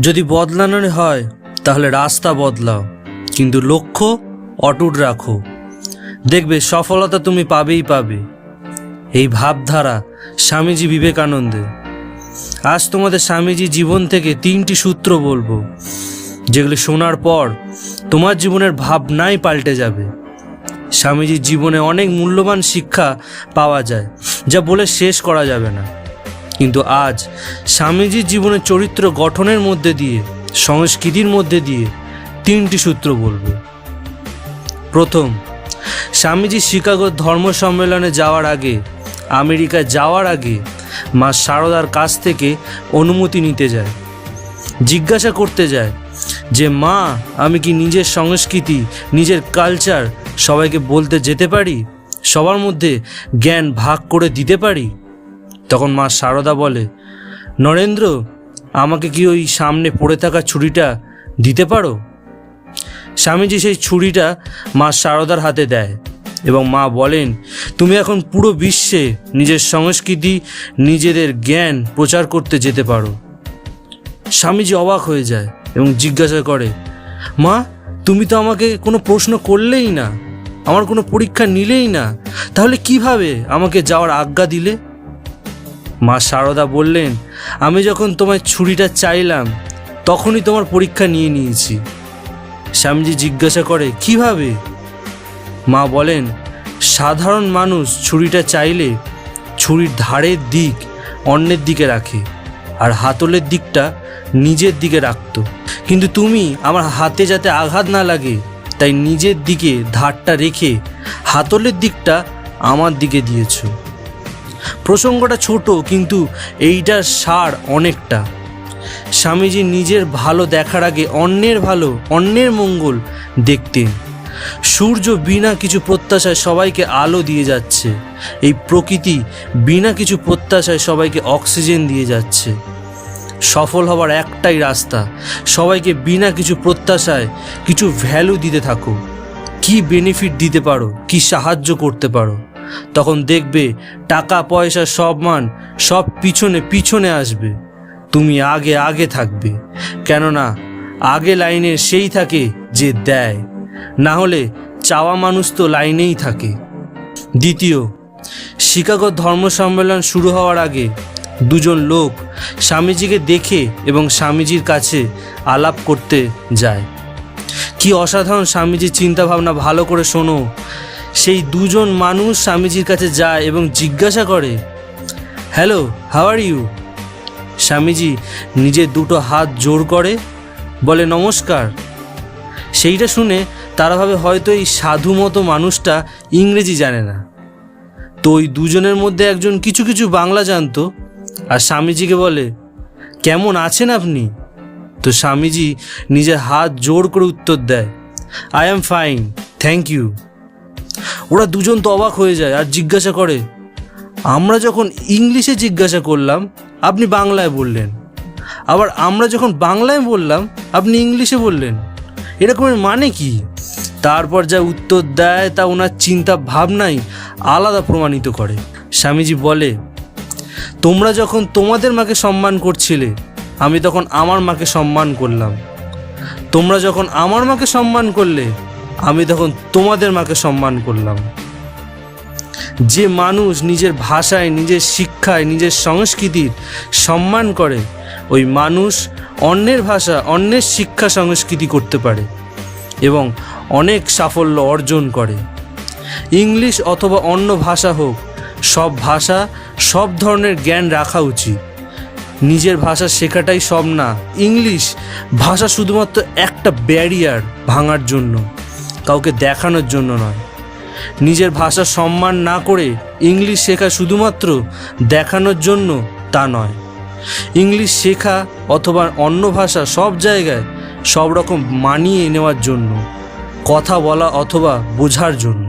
যদি বদলানোর হয়, তাহলে রাস্তা বদলাও, কিন্তু লক্ষ্য অটুট রাখো। দেখবে সফলতা তুমি পাবেই পাবে। এই ভাবধারা স্বামীজি বিবেকানন্দের। আজ তোমাদের স্বামীজি জীবন থেকে তিনটি সূত্র বলব, যেগুলি শোনার পর তোমার জীবনের ভাবনাই পাল্টে যাবে। স্বামীজির জীবনে অনেক মূল্যবান শিক্ষা পাওয়া যায়, যা বলে শেষ করা যাবে না। কিন্তু আজ স্বামীজির জীবনের চরিত্র গঠনের মধ্যে দিয়ে, সংস্কৃতির মধ্যে দিয়ে তিনটি সূত্র বলব। প্রথম, স্বামীজি শিকাগো ধর্ম সম্মেলনে যাওয়ার আগে, আমেরিকায় যাওয়ার আগে মা সারদার কাছ থেকে অনুমতি নিতে যায়। জিজ্ঞাসা করতে যায় যে, মা, আমি কি নিজের সংস্কৃতি, নিজের কালচার সবাইকে বলতে যেতে পারি? সবার মধ্যে জ্ঞান ভাগ করে দিতে পারি? তখন মা সারদা বলে, নরেন্দ্র, আমাকে কি ওই সামনে পড়ে থাকা ছুরিটা দিতে পারো? স্বামীজি সেই ছুরিটা মা সারদার হাতে দেয় এবং মা বলেন, তুমি এখন পুরো বিশ্বে নিজের সংস্কৃতি, নিজেদের জ্ঞান প্রচার করতে যেতে পারো। স্বামীজি অবাক হয়ে যায় এবং জিজ্ঞাসা করে, মা, তুমি তো আমাকে কোনো প্রশ্ন করলেই না, আমার কোনো পরীক্ষা নিলেই না, তাহলে কীভাবে আমাকে যাওয়ার আজ্ঞা দিলে? মা শারদা বললেন, আমি যখন তোমার ছুরিটা চাইলাম, তখনই তোমার পরীক্ষা নিয়ে নিয়েছি। স্বামীজি জিজ্ঞাসা করে, কীভাবে? মা বলেন, সাধারণ মানুষ ছুরিটা চাইলে ছুরির ধারের দিক অন্যের দিকে রাখে আর হাতলের দিকটা নিজের দিকে রাখতো। কিন্তু তুমি আমার হাতে যাতে আঘাত না লাগে, তাই নিজের দিকে ধারটা রেখে হাতলের দিকটা আমার দিকে দিয়েছ। প্রসঙ্গটা ছোট, কিন্তু এইটার সার অনেকটা। স্বামীজি নিজের ভালো দেখার আগে অন্যের ভালো, অন্যের মঙ্গল দেখতেন। সূর্য বিনা কিছু প্রত্যাশায় সবাইকে আলো দিয়ে যাচ্ছে। এই প্রকৃতি বিনা কিছু প্রত্যাশায় সবাইকে অক্সিজেন দিয়ে যাচ্ছে। সফল হওয়ার একটাই রাস্তা, সবাইকে বিনা কিছু প্রত্যাশায় কিছু ভ্যালু দিতে থাকো। কি বেনিফিট দিতে পারো, কি সাহায্য করতে পারো? তখন দেখবে টাকা, পয়সা, সব মান সব পিছনে পিছনে আসবে। তুমি আগে আগে থাকবে। কেননা আগে লাইনে সেই থাকে যে দেয়। না হলে চাওয়া মানুষ তো লাইনেই থাকে। দ্বিতীয়, শিকাগো ধর্ম সম্মেলন শুরু হওয়ার আগে দুজন লোক স্বামীজিকে দেখে এবং স্বামীজির কাছে আলাপ করতে যায়। কি অসাধারণ স্বামীজির চিন্তাভাবনা, ভালো করে শোনো। সেই দুজন মানুষ স্বামীজির কাছে যায় এবং জিজ্ঞাসা করে hello how are you Swamiji নিজের দুটো হাত জোর করে বলে, নমস্কার। সেইটা শুনে তারা ভাবে হয়তো এই সাধু মতো মানুষটা ইংরেজি জানে না। তো ওই দুজনের মধ্যে একজন কিছু কিছু বাংলা জানতো আর স্বামীজিকে বলে, কেমন আছেন আপনি? তো স্বামীজি নিজের হাত জোর করে উত্তর দেয় I am fine thank you ওরা দুজন তো অবাক হয়ে যায় আর জিজ্ঞাসা করে। আমরা যখন ইংলিশে জিজ্ঞাসা করলাম, আপনি বাংলায় বললেন। আবার আমরা যখন বাংলায় বললাম, আপনি ইংলিশে বললেন। এরকমের মানে কি? তারপর যা উত্তর দেয় তা ওনার চিন্তা ভাবনাই আলাদা প্রমাণিত করে। স্বামীজি বলে, তোমরা যখন তোমাদের মাকে সম্মান করছিলে, আমি তখন আমার মাকে সম্মান করলাম। তোমরা যখন আমার মাকে সম্মান করলে আমি তখন তোমাদের মাকে সম্মান করলাম। যে মানুষ নিজের ভাষায়, নিজের শিক্ষায়, নিজের সংস্কৃতির সম্মান করে, ওই মানুষ অন্যের ভাষা, অন্যের শিক্ষা, সংস্কৃতি করতে পারে এবং অনেক সাফল্য অর্জন করে। ইংলিশ অথবা অন্য ভাষা হোক, সব ভাষা, সব ধরনের জ্ঞান রাখা উচিত। নিজের ভাষা শেখাটাই সব না, ইংলিশ ভাষা শুধুমাত্র একটা ব্যারিয়ার ভাঙার জন্য। কাউকে দেখানোর জন্য নয়। নিজের ভাষা সম্মান না করে ইংলিশ শেখা শুধুমাত্র দেখানোর জন্য তা নয়। ইংলিশ শেখা অথবা অন্য ভাষা সব জায়গায় সব রকম মানিয়ে নেওয়ার জন্য, কথা বলা অথবা বোঝার জন্য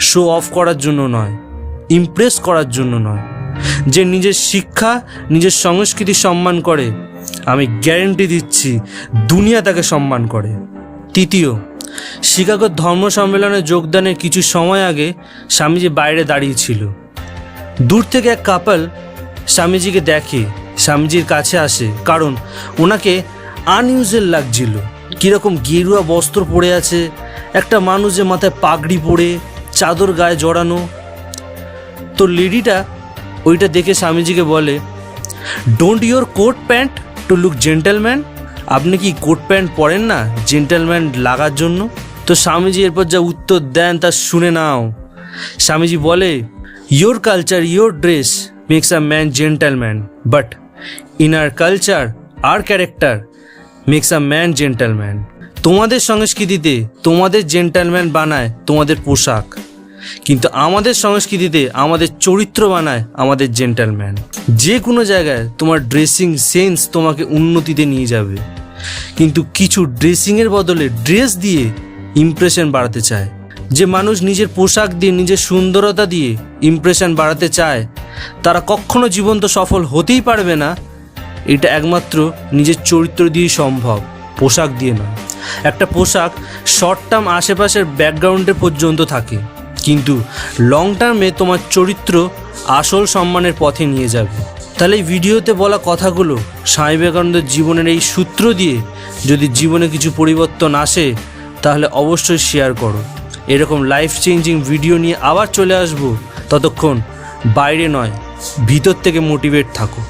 শো অফ করার জন্য নয় ইমপ্রেস করার জন্য নয়। যে নিজের শিক্ষা, নিজের সংস্কৃতি সম্মান করে, আমি গ্যারেন্টি দিচ্ছি, দুনিয়া তাকে সম্মান করে। তৃতীয় শিকাগোর ধর্ম সম্মেলনে যোগদানের কিছু সময় আগে স্বামীজি বাইরে দাঁড়িয়ে ছিল। দূর থেকে এক কাপল স্বামীজিকে দেখে স্বামীজির কাছে আসে, কারণ ওনাকে আনইউজুয়াল লাগছিল। কীরকম গেরুয়া বস্ত্র পরে আছে, একটা মানুষ যে মাথায় পাগড়ি পরে, চাদর গায়ে জড়ানো। তো লেডিটা ওইটা দেখে স্বামীজিকে বলে don't your coat pant to look gentleman আপনি কি কোট প্যান্ট পরেন না জেন্টেলম্যান লাগার জন্য? তো স্বামীজি এরপর যা উত্তর দেন তা শুনে নাও। স্বামীজি বলে your culture your dress makes a man gentleman but in our culture our character makes a man gentleman তোমাদের সংস্কৃতিতে তোমাদের জেন্টেলম্যান বানায় তোমাদের পোশাক, কিন্তু আমাদের সংস্কৃতিতে আমাদের চরিত্র বানায় আমাদের জেন্টালম্যান যে কোনো জায়গায় তোমার ড্রেসিং সেন্স তোমাকে উন্নতিতে নিয়ে যাবে। কিন্তু কিছু ড্রেসিংয়ের বদলে ড্রেস দিয়ে ইমপ্রেশন বাড়াতে চায়। যে মানুষ নিজের পোশাক দিয়ে, নিজের সুন্দরতা দিয়ে ইমপ্রেশন বাড়াতে চায়, তারা কখনো জীবন্ত সফল হতেই পারবে না। এটা একমাত্র নিজের চরিত্র দিয়েই সম্ভব, পোশাক দিয়ে নয়। একটা পোশাক শর্ট টার্ম আশেপাশের ব্যাকগ্রাউন্ডে পর্যন্ত থাকে। কিন্তু লং টার্মে তোমার চরিত্র আসল সম্মানের পথে নিয়ে যাবে। তাহলে এই ভিডিওতে বলা কথাগুলো স্বামী বিবেকানন্দের জীবনের এই সূত্র দিয়ে যদি জীবনে কিছু পরিবর্তন আসে তাহলে অবশ্যই শেয়ার করো। এরকম লাইফ চেঞ্জিং ভিডিও নিয়ে আবার চলে আসব। ততক্ষণ বাইরে নয়, ভিতর থেকে মোটিভেট থাকো।